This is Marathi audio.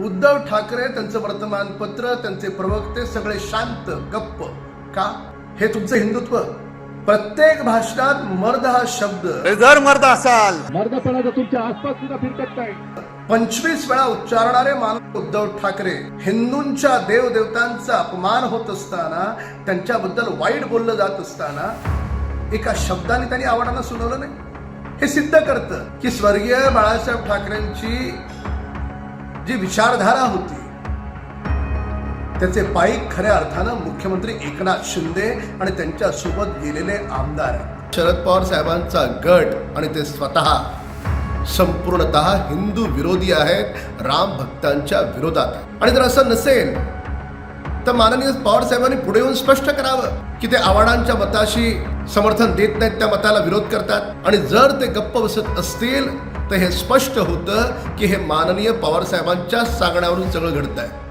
उद्धव ठाकरे त्यांचं वर्तमानपत्र त्यांचे प्रवक्ते सगळे शांत गप्प. का? हे तुमचं हिंदुत्व. प्रत्येक भाषणात मर्द हा शब्द. जर मर्द असाल. मर्दपणाचा तुमच्या आसपास सुद्धा फिरकत नाही. पंचवीस वेळा उच्चारणारे मानव उद्धव ठाकरे हिंदूंच्या देवदेवतांचा अपमान होत असताना त्यांच्याबद्दल वाईट बोललं जात असताना एका शब्दाने त्यांनी आव्हानांना सुनावलं नाही. हे सिद्ध करतं की स्वर्गीय बाळासाहेब ठाकरेंची जी विचारधारा होती त्याचे पायी खऱ्या अर्थानं मुख्यमंत्री एकनाथ शिंदे आणि त्यांच्यासोबत गेलेले आमदार शरद पवार साहेबांचा गट आणि ते स्वतः संपूर्णतः हिंदू विरोधी आहेत राम भक्तांच्या विरोधात आहेत. आणि जर असं नसेल तर माननीय पवार साहेबांनी पुढे येऊन स्पष्ट करावं की ते आव्हाडांच्या मताशी समर्थन देत नाहीत त्या मताला विरोध करतात आणि जर ते गप्प बसत असतील तर हे स्पष्ट होतं की हे माननीय पवारसाहेबांच्या सांगण्यावरून सगळं घडत आहे